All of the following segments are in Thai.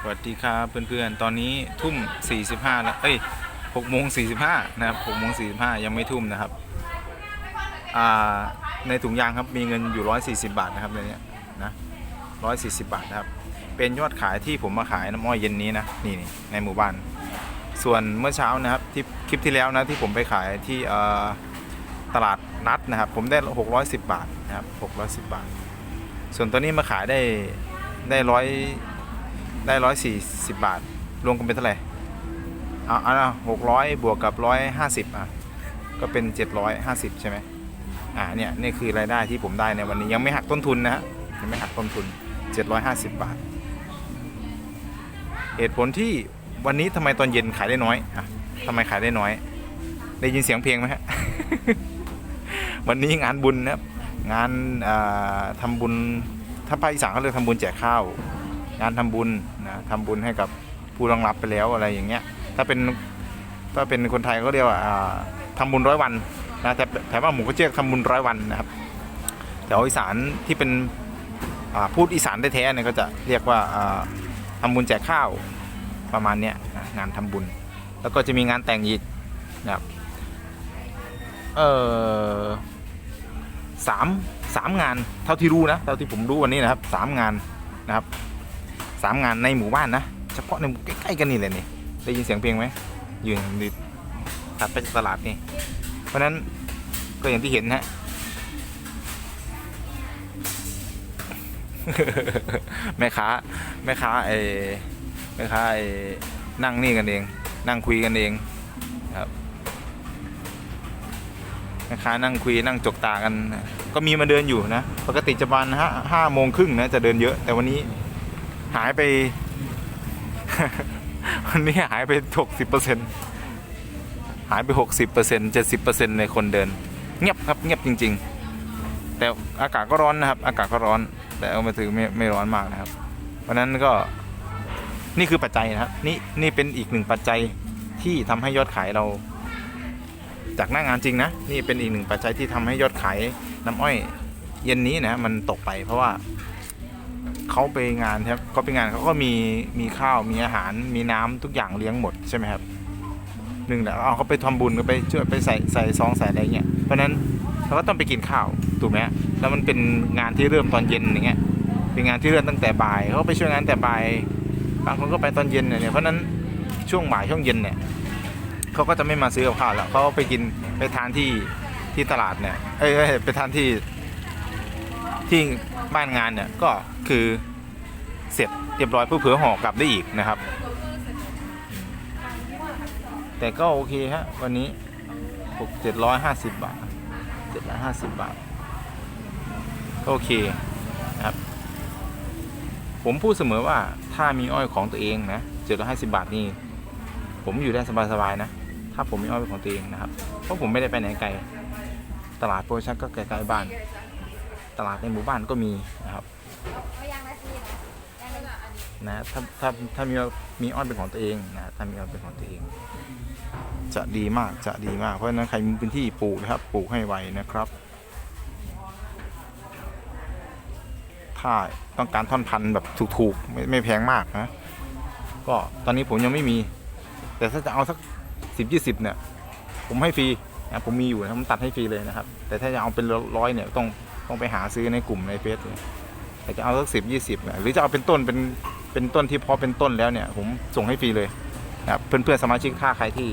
สวัสดีครับเพื่อนๆ ตอนนี้ทุ่ม 45แล้วเอ้ย6โมง45 นะครับ6โมง45 ยังไม่ทุ่มนะครับ อ่า ในถุงยางครับมีเงินอยู่ 140 บาทนะครับในนี้นะ140 บาทนะครับ เป็นยอดขายที่ผมมาขายน้ำอ้อยเย็นนี้นะ นี่นในหมู่บ้าน ส่วนเมื่อเช้านะครับที่คลิปที่แล้วนะที่ผมไปขายที่เอ่อตลาดนัดนะครับ ผมได้ 610 บาทนะครับ610 บาท ส่วนตัวนี้มาขายได้ได้ร้อย ได้ร้อยสี่สิบบาท รวมกันเป็นเท่าไหร่เอาเอาหกร้อยบวกกับร้อยห้าสิบอะ ก็เป็นเจ็ดร้อยห้าสิบใช่ไหมอ่าเนี่ยนี่คือรายได้ที่ผมได้ในวันนี้ยังไม่หักต้นทุนนะฮะยังไม่หักต้นทุนเจ็ดร้อยห้าสิบบาท เหตุผลที่วันนี้ทำไมตอนเย็นขายได้น้อยอะทำไมขายได้น้อย ได้ยินเสียงเพลงไหมฮะ วันนี้งานบุญนะครับ งานอ่าทำบุญถ้าภาคอีสานเขาเรียกทำบุญแจกข้าว งานทำบุญนะทำบุญให้กับผู้รองรับไปแล้วอะไรอย่างเงี้ย ถ้าเป็นถ้าเป็นคนไทยก็เรียกว่าอ่าทำบุญร้อยวันนะแต่แต่ว่าหมูก็เรียกทำบุญร้อยวันนะครับแต่อีสานที่เป็นอ่าพูดอีสานแท้ๆเนี่ยก็จะเรียกว่าอ่าทำบุญแจกข้าวประมาณเนี้ยนะงานทำบุญ แล้วก็จะมีงานแต่งอีกนะครับเออสามสามงานเท่าที่รู้นะเท่าที่ผมรู้วันนี้นะครับสามงานนะครับ สามงานในหมู่บ้านนะ เฉพาะในหมู่ใกล้ๆกันนี่เลยนี่ ได้ยินเสียงเพลงไหมยู่ดิถัดไปตลาดนี่ เพราะนั้นก็อย่างที่เห็นฮะแม่ค้าแม่ค้าไอ้แม่ค้าไอ้นั่งนี่กันเอง นั่งคุยกันเองครับแม่ค้านั่งคุยนั่งจกตากัน ก็มีมาเดินอยู่นะ ปกติจะประมาณห้าห้าโมงครึ่งนะจะเดินเยอะแต่วันนี้ หายไป วันนี้หายไปหกสิบเปอร์เซ็นหายไปหกสิบเปอร์เซ็นเจ็ดสิบเปอร์เซ็นในคนเดิน เงียบครับเงียบจริง ๆ แต่อากาศก็ร้อนนะครับ อากาศก็ร้อน แต่เอามาถือไม่ไม่ร้อนมากนะครับ เพราะฉะนั้นก็นี่คือปัจจัยนะครับ นี่นี่เป็นอีกหนึ่งปัจจัยที่ทำให้ยอดขายเรา จากหน้างานจริงนะ นี่เป็นอีกหนึ่งปัจจัยที่ทำให้ยอดขายน้ำอ้อยเย็นนี้นะมันตกไปเพราะว่า เขาไปงานครับเขาไปงานเขาก็มีมีข้าวมีอาหารมีน้ำทุกอย่างเลี้ยงหมดใช่ไหมครับหนึ่งแหละเอาเขาไปทำบุญก็ไปช่วยไปใส่ใส่ซองใส่อะไรเงี้ยเพราะนั้นเราก็ต้องไปกินข้าวถูกไหมแล้วมันเป็นงานที่เริ่มตอนเย็นอย่างเงี้ยเป็นงานที่เริ่มตั้งแต่บ่ายเขาไปช่วยงานแต่บ่ายบางคนก็ไปตอนเย็นเนี่ยเพราะนั้นช่วงบ่ายช่วงเย็นเนี่ยเขาก็จะไม่มาซื้อกับข้าวแล้วเขาไปกินไปทานที่ที่ตลาดเนี่ยเอ้ยไปทานที่ ที่บ้านงานเนี่ยก็คือเสร็จเรียบร้อยเพื่อเผื่อห่อกลับได้อีกนะครับ แต่ก็โอเคฮะวันนี้หกเจ็ดร้อยห้าสิบบาทเจ็ดร้อยห้าสิบบาทก็โอเคนะครับ ผมพูดเสมอว่าถ้ามีอ้อยของตัวเองนะเจ็ดร้อยห้าสิบบาทนี่ผมอยู่ได้สบายๆนะ ถ้าผมมีอ้อยเป็นของตัวเองนะครับ เพราะผมไม่ได้ไปไหนไกล ตลาดโปรชั่นก็ใกล้ๆบ้าน ตลาดในหมู่บ้านก็มีนะครับนะถ้าถ้าถ้ามีมีอ้อยเป็นของตัวเองนะถ้ามีอ้อยเป็นของตัวเอง จะดีมากจะดีมากเพราะฉะนั้นใครมีพื้นที่ปลูกนะครับปลูกให้ไวนะครับ ถ้าต้องการท่อนพันธุ์แบบถูกๆไม่ไม่แพงมากนะ ก็ตอนนี้ผมยังไม่มี แต่ถ้าจะเอาสักสิบยี่สิบเนี่ย ผมให้ฟรีนะผมมีอยู่นะผมตัดให้ฟรีเลยนะครับ แต่ถ้าจะเอาเป็นร้อยเนี่ยต้อง ต้องไปหาซื้อในกลุ่มในเฟซแต่จะเอาสักสิบยี่สิบหรือจะเอาเป็นต้นเป็นเป็นต้นที่พอเป็นต้นแล้วเนี่ย ผมส่งให้ฟรีเลยนะครับเพื่อนๆสมาชิกถ้าใครที่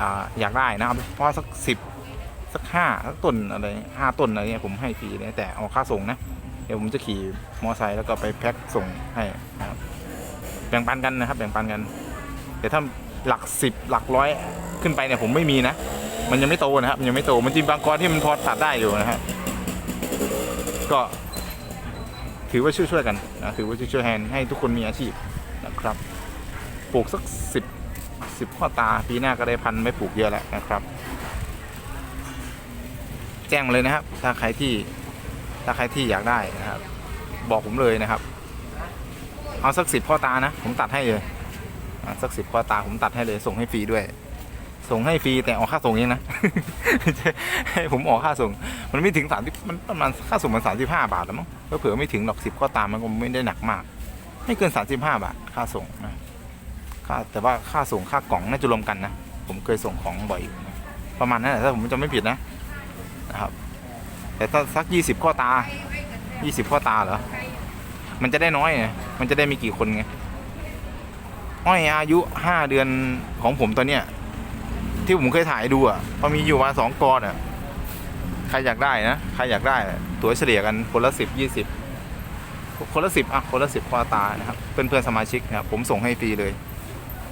อ่าอยากได้นะครับเพราะสักสิบสักห้าสักต้นอะไรห้าต้นอะไรเงี้ยผมให้ฟรีเลยแต่เอาค่าส่งนะเดี๋ยวผมจะขี่มอไซค์แล้วก็ไปแพ็คส่งให้นะครับแบ่งปันกันนะครับแบ่งปันกัน แต่ถ้าหลักสิบหลักร้อยขึ้นไปเนี่ยผมไม่มีนะ มันยังไม่โตนะครับยังไม่โตมันจริงบางกรที่มันพอตัดได้อยู่นะครับ ก็ถือว่าช่วยๆกันนะถือว่าช่วยๆแทนให้ทุกคนมีอาชีพนะครับปลูกสักสิบสิบข้อตาปีหน้าก็ได้พันไม่ปลูกเยอะแล้วนะครับ แจ้งเลยนะครับ ถ้าใครที่ถ้าใครที่อยากได้นะครับ บอกผมเลยนะครับ เอาสักสิบข้อตานะ ผมตัดให้เลยสักสิบข้อตาผมตัดให้เลยส่งให้ฟรีด้วย ส่งให้ฟรีแต่ออกค่าส่งเองนะให้ผมออกค่าส่ง มันไม่ถึงสามมันประมาณค่าส่งมันสามสิบห้าบาทแล้วมั้งก็เผื่อไม่ถึงหรอกสิบข้อตามมันก็ไม่ได้หนักมาก ไม่เกิน35บห้าบาทค่าส่งนะค่าแต่ว่าค่าส่งค่ากล่องน่าจะรวมกันนะผมเคยส่งของบ่อยอยู่ประมาณนั้นแหละถ้าผมจำไม่ผิดนะนะครับ แต่ถ้าสัก20ข้อตา20ข้อตาเหรอมันจะได้น้อยไงมันจะได้มีกี่คนไงอ้อยอายุ5เดือนของผมตอนเนี้ย ที่ผมเคยถ่ายดูอะพอมีอยู่มาสองกอนอะใครอยากได้นะใครอยากได้ตัวเฉลี่ยกันคนละสิบยี่สิบคนละสิบอะคนละสิบข้อตานะครับเพื่อนเพื่อนสมาชิกนะครับผมส่งให้ฟรีเลย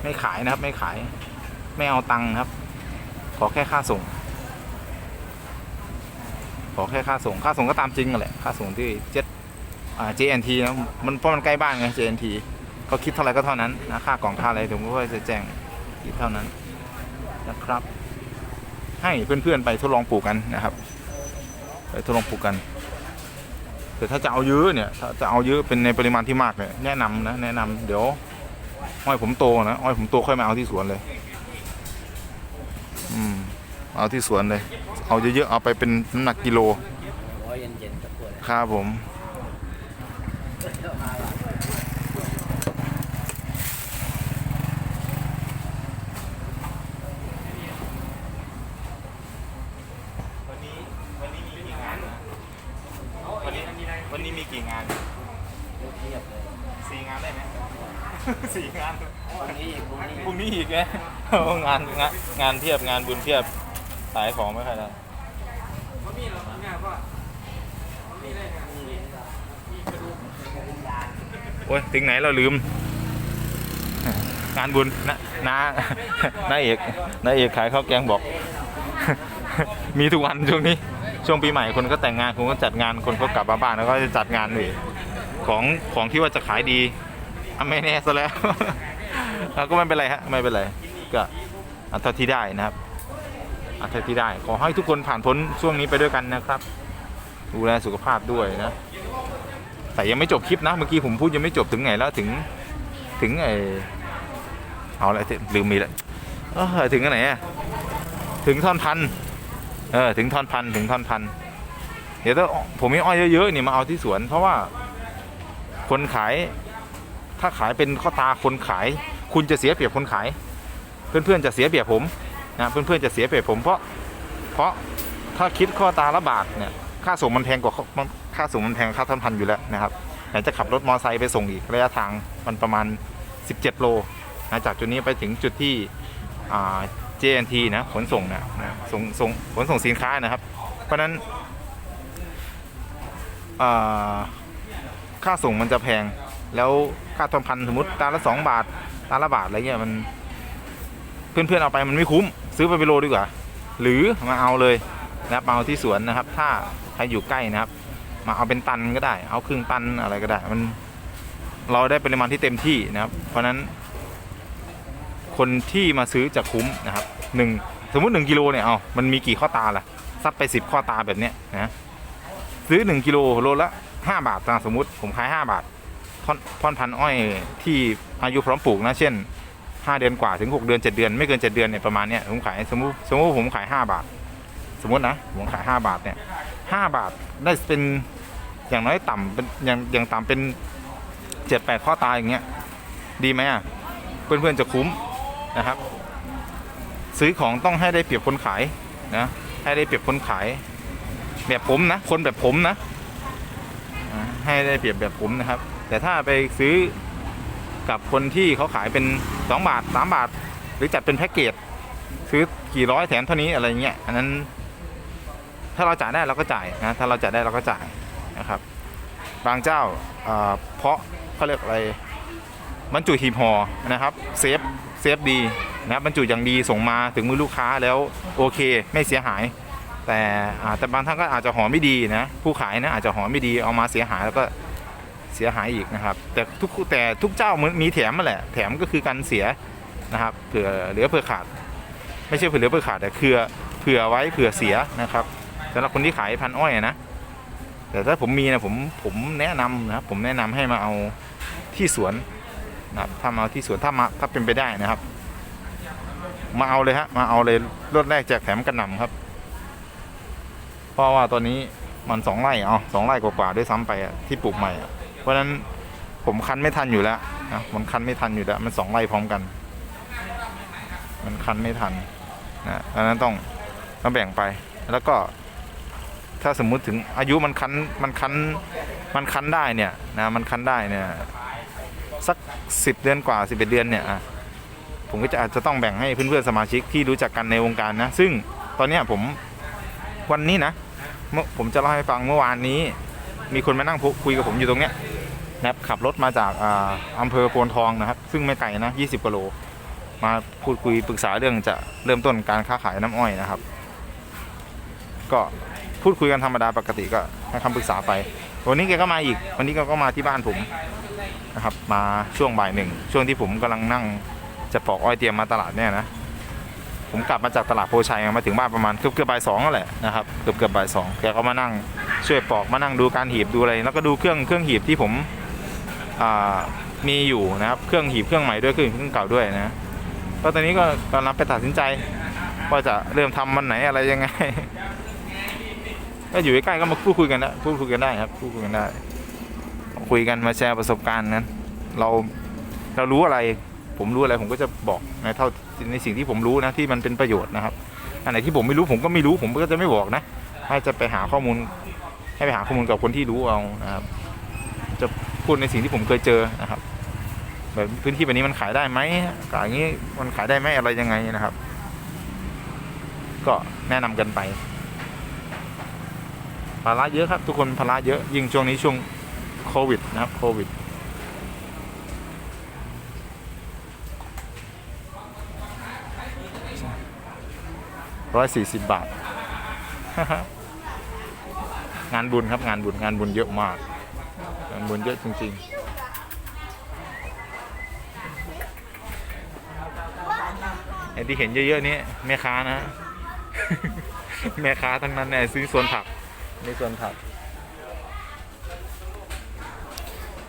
ไม่ขายนะครับ ไม่ขาย ไม่เอาตังค์ครับ ขอแค่ค่าส่ง ขอแค่ค่าส่งค่าส่งก็ตามจริงกันแหละค่าส่งที่เจ็ดอ่า JNT นะมันเพราะมันใกล้บ้านไง JNT เขาคิดเท่าไหร่ก็เท่านั้นนะค่ากล่องค่าอะไรผมก็จะแจ้งคิดเท่านั้น ครับ ให้เพื่อนๆไปทดลองปลูกกันนะครับ ไปทดลองปลูกกันแต่ถ้าจะเอาเยอะเนี่ยถ้าจะเอาเยอะเป็นในปริมาณที่มากเนี่ยแนะนำนะแนะนำเดี๋ยวอ้อยผมโตนะอ้อยผมโตค่อยมาเอาที่สวนเลย อืมเอาที่สวนเลย เอาเยอะๆเอาไปเป็นน้ำหนักกิโลครับผม วันนี้วันนี้มีกี่งานวันนี้วันนี้มีกี่งาน เทียบเลย สี่งานได้ไหม สี่งาน วันนี้อีกวันนี้ พรุ่งนี้อีกไงานงานงานเทียบงานบุญเทียบขายของไม่ค่อยได้โอ้ยถึงไหนเราลืม งานบุญนะนาน้าเอกน้าเอกขายข้าวแกงบอก มีทุกวันช่วงนี้ ช่วงปีใหม่คนก็แต่งงานคนก็จัดงานคนก็กลับมาบ้านแล้วก็จะจัดงานเลยของของที่ว่าจะขายดีอไม่แน่ซะแล้วแล้วก็ไม่เป็นไรฮะไม่เป็นไร ก็เอาเท่าที่ได้นะครับเอาเท่าที่ได้ ขอให้ทุกคนผ่านพ้นช่วงนี้ไปด้วยกันนะครับ ดูแลสุขภาพด้วยนะ แต่ยังไม่จบคลิปนะ เมื่อกี้ผมพูดยังไม่จบถึงไหนแล้วถึงถึงไอเอาอะลืมมีล้วเออถึงอันไหนอะถึงท่อนพันเออถึงท่อนพันถึงท่อนพันเดี๋ยวถ้าผมมีอ้อยเยอะๆนี่มาเอาที่สวน เพราะว่าคนขาย ถ้าขายเป็นข้อตาคนขาย คุณจะเสียเปรียบคนขาย เพื่อนๆจะเสียเปรียบผมนะเพื่อนๆจะเสียเปรียบผมเพราะเพราะถ้าคิดข้อตาละบาทเนี่ยค่าส่งมันแพงกว่าค่าส่งมันแพงค่าท่อนพันอยู่แล้วนะครับไหนจะขับรถมอเตอร์ไซค์ไปส่งอีกระยะทางมันประมาณ 17 โลนะจากจุดนี้ไปถึงจุดที่อ่า JNT นะขนส่งนะนะส่งส่งขนส่งสินค้านะครับ เพราะนั้นค่าส่งมันจะแพงแล้วค่าทอนพันสมมติตาละสองบาทตาละบาทอะไรเงี้ยมัน เพื่อนๆเอาไปมันไม่คุ้ม ซื้อไปเป็นโลดีกว่า หรือมาเอาเลยนะครับมาเอาที่สวนนะครับ ถ้าใครอยู่ใกล้นะครับ มาเอาเป็นตันก็ได้ เอาครึ่งตันอะไรก็ได้ มันเราได้ปริมาณที่เต็มที่นะครับ เพราะนั้น คนที่มาซื้อจะคุ้มนะครับหนึ่งสมมุติหนึ่งกิโลเนี่ยเอามันมีกี่ข้อตาล่ะซัดไปสิบข้อตาแบบเนี้ยนะซื้อหนึ่งกิโลโลละห้าบาทนะสมมุติผมขายห้าบาทท่อนท่อนพันอ้อยที่อายุพร้อมปลูกนะเช่น 5 เดือนกว่าถึง 6 เดือน 7 เดือน ไม่เกิน 7 เดือนเนี่ยประมาณเนี้ยผมขายสมมติสมมติผมขาย 5 บาท สมมตินะผมขาย 5 บาทเนี่ย5บาทได้เป็นอย่างน้อยต่ำเป็นอย่างอย่างต่ำเป็น 7 8 ข้อตายอย่างเงี้ยดีไหมอะเพื่อนๆจะคุ้มนะครับ ซื้อของต้องให้ได้เปรียบคนขายนะให้ได้เปรียบคนขาย แบบผมนะคนแบบผมนะให้ได้เปรียบแบบผมนะครับ แต่ถ้าไปซื้อ กับคนที่เขาขายเป็น 2 บาท 3 บาท หรือจัดเป็นแพ็กเกจซื้อกี่ร้อยแถมเท่านี้อะไรเงี้ยอันนั้น ถ้าเราจ่ายได้เราก็จ่ายนะถ้าเราจ่ายได้เราก็จ่ายนะครับ บางเจ้าเอ่อเพราะเขาเรียกอะไรบรรจุหีบห่อนะครับเซฟเซฟดีนะครับบรรจุอย่างดีส่งมาถึงมือลูกค้าแล้วโอเคไม่เสียหาย แต่อ่าแต่บางท่านก็อาจจะห่อไม่ดีนะผู้ขายนะอาจจะห่อไม่ดีเอามาเสียหายแล้วก็ เสียหายอีกนะครับ แต่ทุกแต่ทุกเจ้ามันมีแถมมาแหละ แถมก็คือการเสียนะครับเผื่อเหลือเผื่อขาด ไม่ใช่เผื่อเหลือเผื่อขาดแต่คือเผื่อไว้เผื่อเสียนะครับสำหรับคนที่ขายพันอ้อยนะแต่ถ้าผมมีนะผมผมแนะนำนะครับผมแนะนำให้มาเอาที่สวนนะครับถ้ามาเอาที่สวนถ้ามาถ้าเป็นไปได้นะครับ มาเอาเลยฮะมาเอาเลยรถแรกแจกแถมกระหน่ำครับ เพราะว่าตอนนี้มันสองไร่เอสองไร่กว่าๆด้วยซ้ำไปที่ปลูกใหม่อะ เพราะฉะนั้นผมคันไม่ทันอยู่แล้วนะมันคันไม่ทันอยู่แล้ว มันสองไร่พร้อมกัน มันคันไม่ทันนะดังนั้นต้องต้องแบ่งไป แล้วก็ถ้าสมมุติถึงอายุมันคันมันคันมันคันได้เนี่ยนะมันคันได้เนี่ยสักสิบเดือนกว่าสิบเอ็ดเดือนเนี่ยผมก็จะอาจจะต้องแบ่งให้เพื่อนๆสมาชิกที่รู้จักกันในวงการนะ ซึ่งตอนเนี้ยผมวันนี้นะเมื่อผมจะเล่าให้ฟังเมื่อวานนี้ มีคนมานั่งพูคุยกับผมอยู่ตรงเนี้ย นะครับขับรถมาจากอ่าอำเภอโพนทองนะครับ ซึ่งไม่ไกลนะ 20กิโล มาพูดคุยปรึกษาเรื่องจะเริ่มต้นการค้าขายน้ำอ้อยนะครับ ก็พูดคุยกันธรรมดาปกติก็ให้คำปรึกษาไป วันนี้แกก็มาอีก วันนี้แกก็มาที่บ้านผมนะครับ มาช่วงบ่ายหนึ่งช่วงที่ผมกำลังนั่งจะปอกอ้อยเตรียมมาตลาดเนี่ยนะผมกลับมาจากตลาดโพชัยมาถึงบ้านประมาณเกือบเกือบบ่ายสองนั่นแหละนะครับเกือบเกือบบ่ายสองแกก็มานั่งช่วยปอกมานั่งดูการหีบดูอะไร แล้วก็ดูเครื่องเครื่องหีบที่ผม มีอยู่นะครับเครื่องหีบเครื่องใหม่ด้วยเครื่องเครื่องเก่าด้วยนะก็ตอนนี้ก็กำลังไปตัดสินใจว่าจะเริ่มทำมันไหนอะไรยังไงก็อยู่ใกล้ๆก็มาพูดคุยกันนะพูดคุยกันได้ครับพูดคุยกันได้คุยกันมาแชร์ประสบการณ์นั้นเราเรารู้อะไร ผมรู้อะไรผมก็จะบอกในเท่าในสิ่งที่ผมรู้นะที่มันเป็นประโยชน์นะครับอันไหนที่ผมไม่รู้ผมก็ไม่รู้ผมก็จะไม่บอกนะให้จะไปหาข้อมูล ให้ไปหาข้อมูลกับคนที่รู้เอานะครับ จะ พูดในสิ่งที่ผมเคยเจอนะครับ แบบพื้นที่แบบนี้มันขายได้ไหมขายอย่างนี้มันขายได้ไหมอะไรยังไงนะครับ ก็แนะนำกันไปภาระเยอะครับ ทุกคนภาระเยอะยิ่งช่วงนี้ช่วงโควิดนะครับโควิดร้อยสี่สิบบาท งานบุญครับงานบุญงานบุญเยอะมาก งานบุญเยอะจริงๆไอ้ที่เห็นเยอะๆนี้แม่ค้านะ แม่ค้าทั้งนั้นเนี่ยซื้อสวนผักในส่วนผัก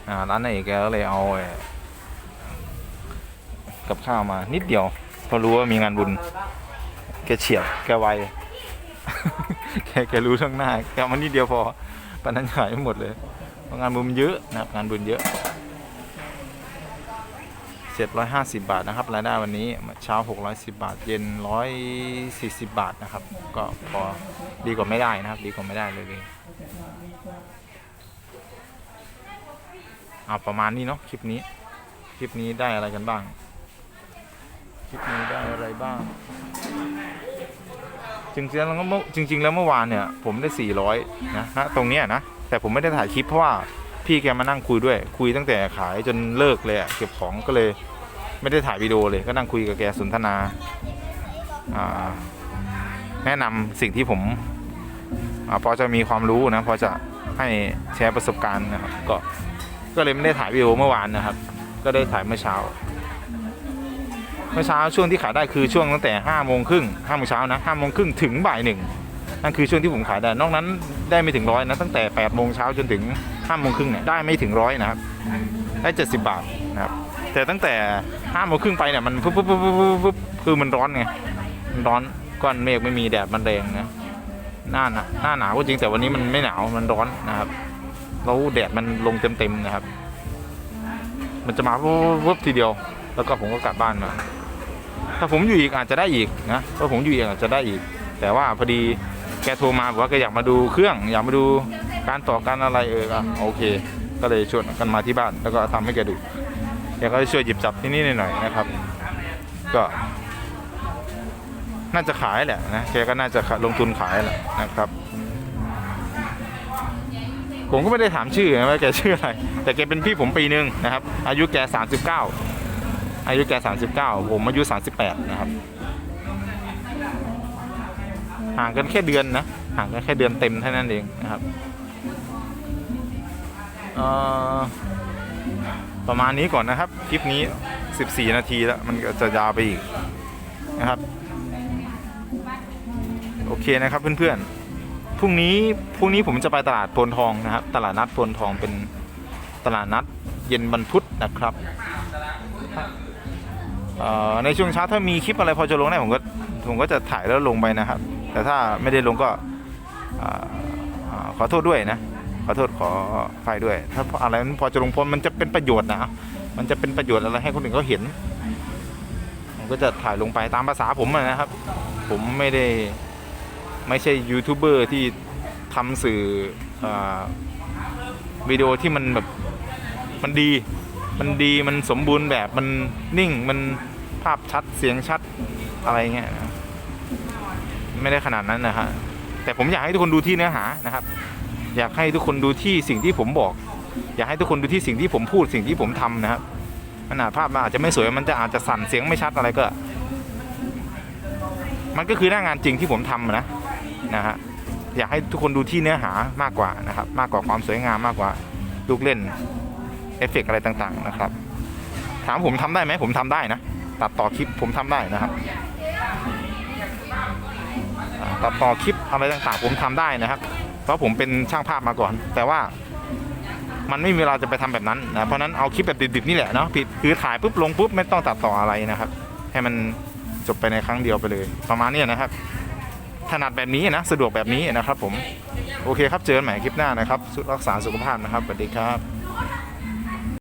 อ่าร้านไหนแกก็เลยเอาเอ่อกับข้าวมานิดเดียวเพราะรู้ว่ามีงานบุญ แกเฉียบแกไว แกแกรู้ทั้งหน้า แกเอามานิดเดียวพอปานนั้นขายไม่หมดเลยเพราะ งานบุญเยอะนะครับงานบุญเยอะเจ็ดร้อยห้าสิบบาทนะครับรายได้วันนี้เช้าหกร้อยสิบบาท เย็นร้อยสี่สิบบาทนะครับ ก็พอดีกว่าไม่ได้นะครับ ดีกว่าไม่ได้เลยเลยเอาประมาณนี้เนาะคลิปนี้ คลิปนี้ได้อะไรกันบ้าง คลิปนี้ได้อะไรบ้าง จริงๆแล้วเมื่อจริง ๆ แล้วเมื่อวานเนี่ย ผมได้ 400นะฮะตรงเนี้ยนะ แต่ผมไม่ได้ถ่ายคลิปเพราะว่าพี่แกมานั่งคุยด้วย คุยตั้งแต่ขายจนเลิกเลยเก็บของก็เลย ไม่ได้ถ่ายวิดีโอเลยก็นั่งคุยกับแกสนทนาแนะนำสิ่งที่ผมอพอจะมีความรู้นะพอจะให้แชร์ประสบการณ์นะครับ ก็ก็เลยไม่ได้ถ่ายวิดีโอเมื่อวานนะครับ ก็ได้ถ่ายเมื่อเช้า เมื่อเช้าช่วงที่ขายได้คือช่วงตั้งแต่ห้าโมงครึ่งห้าโมงเช้านะห้าโมงครึ่งถึงบ่ายหนึ่ง นั่นคือช่วงที่ผมขายได้ นอกนั้นได้ไม่ถึงร้อยนะ ตั้งแต่แปดโมงเช้าจนถึงห้าโมงครึ่งเนี่ยได้ไม่ถึงร้อยนะครับ ได้เจ็ดสิบบาทนะครับ แต่ตั้งแต่ห้าโมงครึ่งไปเนี่ยมันปุ๊บปุ๊บปุ๊บปุ๊บคือมันร้อนไง มันร้อนก้อนเมฆไม่มีแดดมันแรงนะ หน้าหนาหน้าหนาวก็จริงแต่วันนี้มันไม่หนาวมันร้อนนะครับ แล้วแดดมันลงเต็มๆนะครับ มันจะมาปุ๊บปุ๊บทีเดียว แล้วก็ผมก็กลับบ้านมาถ้าผมอยู่อีกอาจจะได้อีกนะถ้าผมอยู่อีกอาจจะได้อีก แต่ว่าพอดี แกโทรมาบอกว่าแกอยากมาดูเครื่องอยากมาดูการต่อการอะไรเอออะโอเค ก็เลยชวนกันมาที่บ้านแล้วก็ทำให้แกดูแกก็ช่วยหยิบจับที่นี่หน่อยนะครับ ก็ น่าจะขายแหละนะแกก็น่าจะลงทุนขายแหละนะครับ ผมก็ไม่ได้ถามชื่อนะว่าแกชื่ออะไร แต่แกเป็นพี่ผมปีนึงนะครับ อายุแก 39 อายุแก 39 ผมอายุ 38 นะครับ ห่างกันแค่เดือนนะ ห่างกันแค่เดือนเต็มเท่านั้นเองนะครับประมาณนี้ก่อนนะครับ คลิปนี้ 14 นาทีแล้ว มันก็จะยาวไปอีกนะครับ โอเคนะครับเพื่อนๆพรุ่งนี้พรุ่งนี้ผมจะไปตลาดโพนทองนะครับ ตลาดนัดโพนทองเป็นตลาดนัดเย็นวันพุธนะครับในช่วงเช้าถ้ามีคลิปอะไรพอจะลงได้ผมก็ผมก็จะถ่ายแล้วลงไปนะครับ แต่ถ้าไม่ได้ลงก็ขอโทษด้วยนะขอโทษขอไฟด้วย ถ้าอะไรมันพอจะลงพ้นมันจะเป็นประโยชน์นะมันจะเป็นประโยชน์อะไรให้คนอื่นเขาเห็นผมก็จะถ่ายลงไปตามภาษาผมนะครับ ผมไม่ได้ไม่ใช่ยูทูบเบอร์ที่ทำสื่อออวิดีโอที่มันแบบมันดี มันดีมันสมบูรณ์แบบมันนิ่งมันภาพชัดเสียงชัดอะไรเงี้ยนะ ไม่ได้ขนาดนั้นนะฮะแต่ผมอยากให้ทุกคนดูที่เนื้อหานะครับ อยากให้ทุกคนดูที่สิ่งที่ผมบอก อยากให้ทุกคนดูที่สิ่งที่ผมพูดสิ่งที่ผมทำนะครับมันาจภาพมันอาจจะไม่สวยมันจะอาจจะสั่นเสียงไม่ชัดอะไรก็ มันก็คือหน้างานจริงที่ผมทำนะนะฮะอยากให้ทุกคนดูที่เนื้อหามากกว่านะครับ มากกว่าความสวยงามมากกว่าลูกเล่นเอฟเฟกต์อะไรต่างๆนะครับ ถามผมทำได้ไหมผมทำได้นะ ตัดต่อคลิปผมทำได้นะครับ ตัดต่อคลิปอะไรต่างๆ ผมทำได้นะครับ เพราะผมเป็นช่างภาพมาก่อน แต่ว่ามันไม่มีเวลาจะไปทำแบบนั้นนะเพราะฉะนั้นเอาคลิปแบบดิบๆนี่แหละเนาะผิดคือถ่ายปุ๊บลงปุ๊บไม่ต้องตัดต่ออะไรนะครับ ให้มันจบไปในครั้งเดียวไปเลย ประมาณนี้นะครับถนัดแบบนี้นะสะดวกแบบนี้นะครับผม โอเคครับเจอกันใหม่คลิปหน้านะครับรักษาสุขภาพนะครับสวัสดีครับ